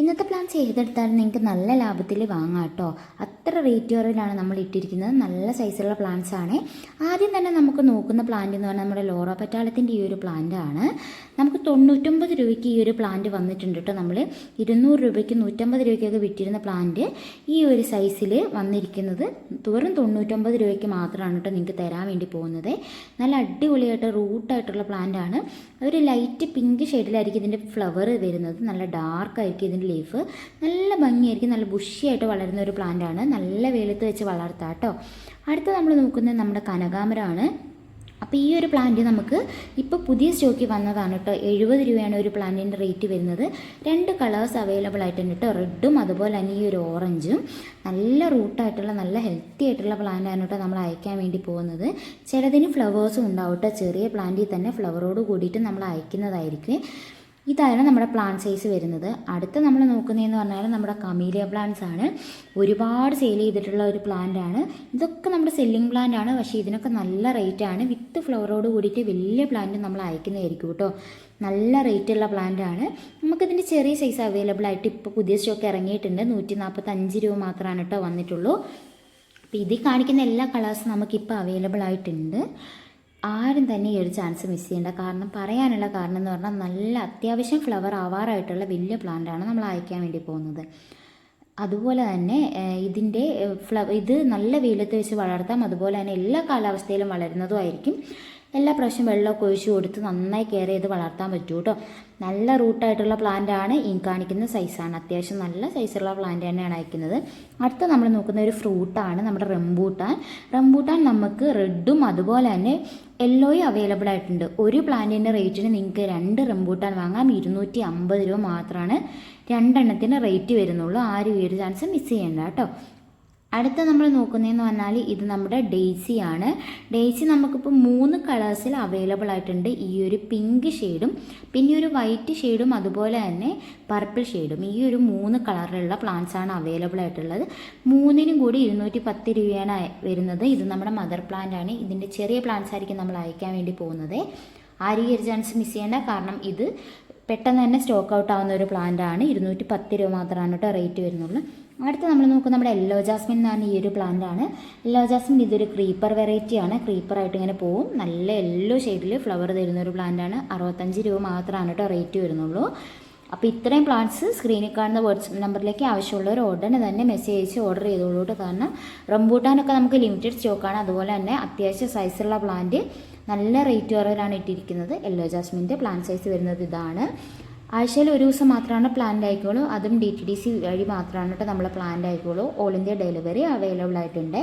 ഇന്നത്തെ പ്ലാൻ ചെയ്തെടുത്താൽ നിങ്ങൾക്ക് നല്ല ലാഭത്തിൽ വാങ്ങാം കേട്ടോ. അത്ര റേറ്റ് കുറവിലാണ് നമ്മൾ ഇട്ടിരിക്കുന്നത്. നല്ല സൈസുള്ള പ്ലാന്റ്സ് ആണ്. ആദ്യം തന്നെ നമുക്ക് നോക്കുന്ന പ്ലാന്റ് എന്ന് പറഞ്ഞാൽ നമ്മുടെ ലോറ പറ്റാളത്തിന്റെ ഈ ഒരു പ്ലാന്റ് ആണ്. നമുക്ക് തൊണ്ണൂറ്റൊമ്പത് രൂപയ്ക്ക് ഈ ഒരു പ്ലാന്റ് വന്നിട്ടുണ്ട് കേട്ടോ നമ്മൾ ഇരുന്നൂറ് രൂപയ്ക്ക് നൂറ്റമ്പത് രൂപയ്ക്കൊക്കെ വിറ്റിരുന്ന പ്ലാന്റ് ഈ ഒരു സൈസിൽ വന്നിരിക്കുന്നത്. വെറും തൊണ്ണൂറ്റൊമ്പത് രൂപയ്ക്ക് മാത്രമാണ് കേട്ടോ നിങ്ങൾക്ക് തരാൻ വേണ്ടി പോകുന്നത്. നല്ല അടിപൊളിയായിട്ട് റൂട്ടായിട്ടുള്ള പ്ലാന്റ് ആണ്. ഒരു ലൈറ്റ് പിങ്ക് ഷെയ്ഡിലായിരിക്കും ഇതിന്റെ ഫ്ലവർ വരുന്നത്. നല്ല ഡാർക്ക് ആയിരിക്കും ഇതിന്റെ ലീഫ് നല്ല ഭംഗിയായിരിക്കും. നല്ല ബുഷിയായിട്ട് വളരുന്ന ഒരു പ്ലാന്റ് ആണ്. നല്ല വെയിലത്ത് വെച്ച് വളർത്താം കേട്ടോ. അടുത്ത നമ്മൾ നോക്കുന്നത് നമ്മുടെ കനകാമരമാണ് അപ്പോൾ ഈ ഒരു പ്ലാന്റ് നമുക്ക് ഇപ്പോൾ പുതിയ സ്റ്റോക്കിൽ വന്നതാണ് കേട്ടോ. എഴുപത് രൂപയാണ് ഒരു പ്ലാന്റിന്റെ റേറ്റ് വരുന്നത്. രണ്ട് കളേഴ്സ് അവൈലബിൾ ആയിട്ടുണ്ട് കേട്ടോ. റെഡും അതുപോലെ തന്നെ ഈ ഒരു ഓറഞ്ചും നല്ല റൂട്ടായിട്ടുള്ള നല്ല ഹെൽത്തി ആയിട്ടുള്ള പ്ലാന്റാണ് കേട്ടോ നമ്മൾ അയക്കാൻ വേണ്ടി പോകുന്നത്. ചിലതിന് ഫ്ലവേഴ്സും ഉണ്ടാവും കേട്ടോ. ചെറിയ പ്ലാന്റിൽ തന്നെ ഫ്ലവറോട് കൂടിയിട്ട് നമ്മൾ അയക്കുന്നതായിരിക്കും. ഇതാണ് നമ്മുടെ പ്ലാന്റ് സൈസ് വരുന്നത്. അടുത്ത നമ്മൾ നോക്കുന്നതെന്ന് പറഞ്ഞാൽ നമ്മുടെ കമീലിയ പ്ലാന്റ്സ് ആണ്. ഒരുപാട് സെയിൽ ചെയ്തിട്ടുള്ള ഒരു പ്ലാന്റ് ആണ്. ഇതൊക്കെ നമ്മുടെ സെല്ലിംഗ് പ്ലാന്റ് ആണ്. പക്ഷേ ഇതിനൊക്കെ നല്ല റേറ്റ് ആണ്. വിത്ത് ഫ്ലവറോട് കൂടിയിട്ട് വലിയ പ്ലാന്റ് നമ്മൾ അയക്കുന്നതായിരിക്കും കേട്ടോ. നല്ല റേറ്റ് ഉള്ള പ്ലാന്റ് ആണ്. നമുക്കിതിന്റെ ചെറിയ സൈസ് അവൈലബിൾ ആയിട്ട് ഇപ്പോൾ പുതിയ സ്റ്റോക്ക് ഇറങ്ങിയിട്ടുണ്ട്. നൂറ്റി നാൽപ്പത്തഞ്ച് രൂപ മാത്രമാണ് കേട്ടോ വന്നിട്ടുള്ളൂ. അപ്പോൾ ഇതിൽ കാണിക്കുന്ന എല്ലാ കളേഴ്സും നമുക്കിപ്പോൾ അവൈലബിൾ ആയിട്ടുണ്ട്. ആരും തന്നെ ഈ ഒരു ചാൻസ് മിസ് ചെയ്യേണ്ട. കാരണം പറയാനുള്ള കാരണം എന്ന് പറഞ്ഞാൽ നല്ല അത്യാവശ്യം ഫ്ലവർ ആവാറായിട്ടുള്ള വലിയ പ്ലാന്റാണ് നമ്മൾ അയക്കാൻ വേണ്ടി പോകുന്നത്. അതുപോലെ തന്നെ ഇതിന്റെ ഫ്ലവ ഇത് നല്ല വെയിലത്ത് വെച്ച് വളർത്താം. അതുപോലെ തന്നെ എല്ലാ കാലാവസ്ഥയിലും വളരുന്നതും ആയിരിക്കും. എല്ലാ പ്രാവശ്യം വെള്ളമൊക്കെ ഒഴിച്ച് കൊടുത്ത് നന്നായി കെയർ ചെയ്ത് വളർത്താൻ പറ്റൂ കേട്ടോ. നല്ല റൂട്ടായിട്ടുള്ള പ്ലാന്റ് ആണ്. ഈ കാണിക്കുന്ന സൈസാണ് അത്യാവശ്യം നല്ല സൈസുള്ള പ്ലാന്റ് തന്നെയാണ് അയക്കുന്നത്. അടുത്ത നമ്മൾ നോക്കുന്ന ഒരു ഫ്രൂട്ടാണ് നമ്മുടെ റംബൂട്ടാൻ. റംബൂട്ടാൻ നമുക്ക് റെഡും അതുപോലെ തന്നെ യെല്ലോയും അവൈലബിൾ ആയിട്ടുണ്ട്. ഒരു പ്ലാന്റിന്റെ റേറ്റിന് നിങ്ങൾക്ക് രണ്ട് റംബൂട്ടാൻ വാങ്ങാം. ഇരുന്നൂറ്റി അമ്പത് രൂപ മാത്രമാണ് രണ്ടെണ്ണത്തിന് റേറ്റ് വരുന്നുള്ളൂ. ആരും ഈ ഒരു ചാൻസ് മിസ് ചെയ്യേണ്ട കേട്ടോ. അടുത്ത നമ്മൾ നോക്കുന്നതെന്ന് പറഞ്ഞാൽ ഇത് നമ്മുടെ ഡേസി ആണ്. ഡേസി നമുക്കിപ്പോൾ മൂന്ന് കളേഴ്സിൽ അവൈലബിൾ ആയിട്ടുണ്ട്. ഈ ഒരു പിങ്ക് ഷെയ്ഡും പിന്നെ ഒരു വൈറ്റ് ഷെയ്ഡും അതുപോലെ തന്നെ പർപ്പിൾ ഷെയ്ഡും. ഈ ഒരു മൂന്ന് കളറിലുള്ള പ്ലാന്റ്സ് ആണ് അവൈലബിൾ ആയിട്ടുള്ളത്. മൂന്നിനും കൂടി ഇരുന്നൂറ്റി പത്ത് രൂപയാണ് വരുന്നത്. ഇത് നമ്മുടെ മദർ പ്ലാന്റ് ആണ്. ഇതിന്റെ ചെറിയ പ്ലാന്റ്സ് ആയിരിക്കും നമ്മൾ അയക്കാൻ വേണ്ടി പോകുന്നത്. ആരും ഈ ഒരു ചാൻസ് മിസ് ചെയ്യേണ്ട കാരണം ഇത് പെട്ടെന്ന് തന്നെ സ്റ്റോക്ക് ഔട്ട് ആവുന്ന ഒരു പ്ലാന്റ് ആണ്. ഇരുന്നൂറ്റി പത്ത് രൂപ മാത്രമാണ് കേട്ടോ റേറ്റ് വരുന്നുള്ളൂ. അടുത്ത നമ്മൾ നോക്കും നമ്മുടെ എല്ലോ ജാസ്മിൻ എന്ന് പറഞ്ഞ ഈ ഒരു പ്ലാന്റ് ആണ്. എല്ലോ ജാസ്മിൻ ഇതൊരു ക്രീപ്പർ വെറൈറ്റിയാണ് ക്രീപ്പർ ആയിട്ട് ഇങ്ങനെ പോവും. നല്ല എല്ലോ ഷെയ്ഡിൽ ഫ്ലവർ തരുന്ന ഒരു പ്ലാന്റ് ആണ്. അറുപത്തഞ്ച് രൂപ മാത്രമാണ് കേട്ടോ റേറ്റ് വരുന്നുള്ളൂ. അപ്പോൾ ഇത്രയും പ്ലാന്റ്സ് സ്ക്രീനിൽ കാണുന്ന വാട്സപ്പ് നമ്പറിലേക്ക് ആവശ്യമുള്ളവർ ഉടനെ തന്നെ മെസ്സേജ് അയച്ച് ഓർഡർ ചെയ്തോളൂ കേട്ടോ കാരണം റംബൂട്ടാനൊക്കെ നമുക്ക് ലിമിറ്റഡ് സ്റ്റോക്കാണ് അതുപോലെ തന്നെ അത്യാവശ്യം സൈസുള്ള പ്ലാന്റ് നല്ല റേറ്റ് കുറവിലാണ് ഇട്ടിരിക്കുന്നത്. യെല്ലോ ജാസ്മിന്റെ പ്ലാന്റ് സൈസ് വരുന്നത് ഇതാണ്. ആഴ്ചയിൽ ഒരു ദിവസം മാത്രമാണ് പ്ലാന്റ് ആയിക്കോളൂ. അതും ഡി ടി ഡി സി വഴി മാത്രമാണ് കേട്ടോ നമ്മൾ പ്ലാന്റ് ആയിക്കോളൂ. ഓൾ ഇന്ത്യ ഡെലിവറി അവൈലബിൾ ആയിട്ടുണ്ട്.